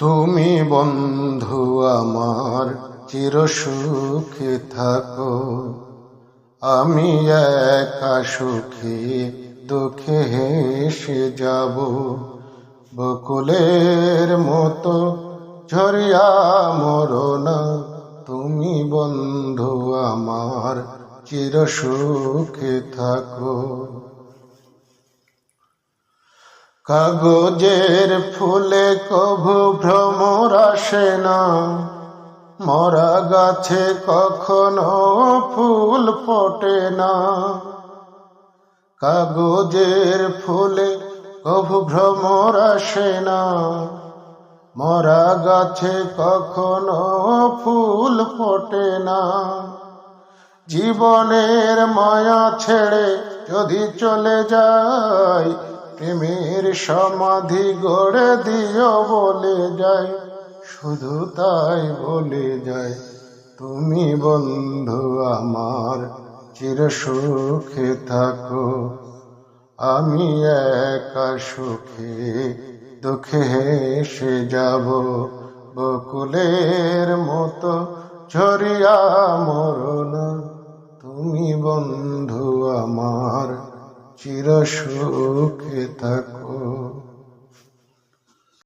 তুমি বন্ধু আমার চির সুখে থাকো। আমি একা সুখী, দুঃখে হেসে যাব। বকুলের মতো ঝরিয়া মরনা তুমি বন্ধু আমার চির সুখে থাকো। কাগজের ফুলে কভু ভ্রমর আসে না। মরা গাছে কখনো ফুল ফোটে না। কাগজের ফুলে কভু ভ্রমর আসে না। মরা গাছে কখনো ফুল ফোটে না। জীবনের মায়া ছেড়ে যদি চলে যায় প্রেমের সমাধি গড়ে দিও বলে যায়, শুধু তাই বলে যায়, তুমি বন্ধু আমার, চির সুখে থাকো। আমি একা সুখে, দুঃখে হেসে যাব, বকুলের মতো ঝরিয়া মরণ। তুমি বন্ধু আমার। চির সুখে থাকো।